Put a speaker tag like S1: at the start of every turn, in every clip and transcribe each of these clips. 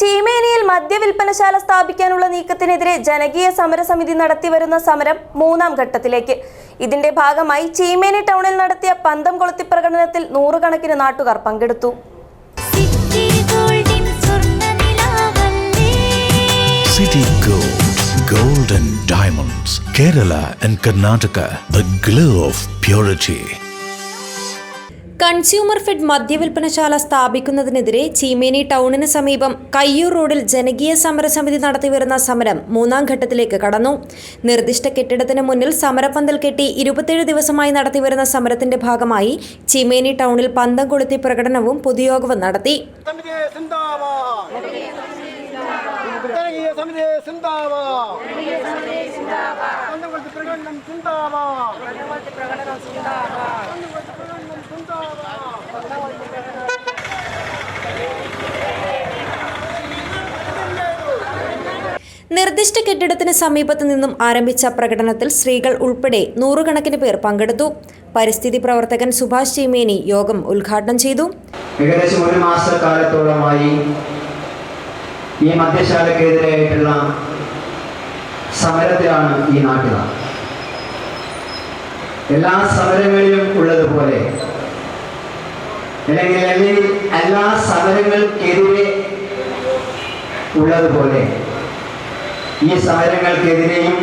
S1: ചീമേനിയിൽ മദ്യവിൽപ്പനശാല സ്ഥാപിക്കാനുള്ള നീക്കത്തിനെതിരെ ജനകീയ സമരസമിതി നടത്തിവരുന്ന സമരം മൂന്നാം ഘട്ടത്തിലേക്ക്. ഇതിന്റെ ഭാഗമായി ചീമേനി ടൗണിൽ നടത്തിയ പന്തം കൊളുത്തി പ്രകടനത്തിൽ നൂറുകണക്കിന് നാട്ടുകാർ പങ്കെടുത്തു.
S2: സിറ്റി ഗോൾഡിൻ സ്വർണനിലാവല്ലേ
S3: City Gold, Gold and Diamonds, Kerala and Karnataka, the glow of purity.
S4: Consumer fed മദ്യവിൽപ്പനശാല സ്ഥാപിക്കുന്നതിനെതിരെ ചീമേനി ടൗണിന് സമീപം കയ്യൂർ റോഡിൽ ജനകീയ സമരസമിതി നടത്തിവരുന്ന സമരം മൂന്നാം ഘട്ടത്തിലേക്ക് കടന്നു. നിർദ്ദിഷ്ട കെട്ടിടത്തിന് മുന്നിൽ സമരപന്തൽ കെട്ടി ഇരുപത്തിയേഴ് ദിവസമായി നടത്തിവരുന്ന സമരത്തിന്റെ ഭാഗമായി ചീമേനി ടൗണിൽ പന്തം കൊളുത്തി പ്രകടനവും പൊതുയോഗവും നടത്തി. നിർദ്ദിഷ്ട കെട്ടിടത്തിന് സമീപത്തു നിന്നും ആരംഭിച്ച പ്രകടനത്തിൽ സ്ത്രീകൾ ഉൾപ്പെടെ നൂറുകണക്കിന് പേർ പങ്കെടുത്തു. പരിസ്ഥിതി പ്രവർത്തകൻ സുഭാഷ് ചീമേനി യോഗം ഉദ്ഘാടനം ചെയ്തു.
S5: ഏകദേശം ഒരു മാസക്കാലത്തോളമായി ഈ മദ്യശാലക്കെതിരായിട്ടുള്ള സമരത്തിലാണ് ഈ നാട്ടുകാർ എല്ലാ സമരങ്ങളിലും ഉള്ളതുപോലെ അല്ലെങ്കിൽ അല്ലെങ്കിൽ എല്ലാ സമരങ്ങൾക്കെതിരെ ഉള്ളതുപോലെ ഈ സമരങ്ങൾക്കെതിരെയും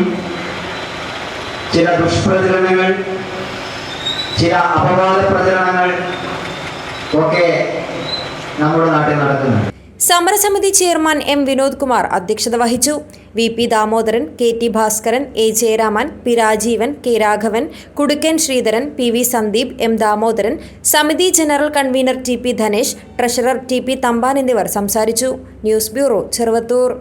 S5: ചില ദുഷ്പ്രചരണങ്ങൾ ചില അപവാദ പ്രചരണങ്ങൾ ഒക്കെ നമ്മുടെ നാട്ടിൽ നടക്കുന്നുണ്ട്.
S4: സമരസമിതി ചെയർമാൻ എം വിനോദ് കുമാർ അധ്യക്ഷത വഹിച്ചു. V P Damodaran K T Bhaskaran A Jayaraman P Rajeevan K Raghavan Kudukkan Sreedharan P V Sandeep M Damodaran സമിതി general convener T P Dhanesh treasurer T P Thampan എന്നിവർ സംസാരിച്ചു. News bureau Cheruvathur.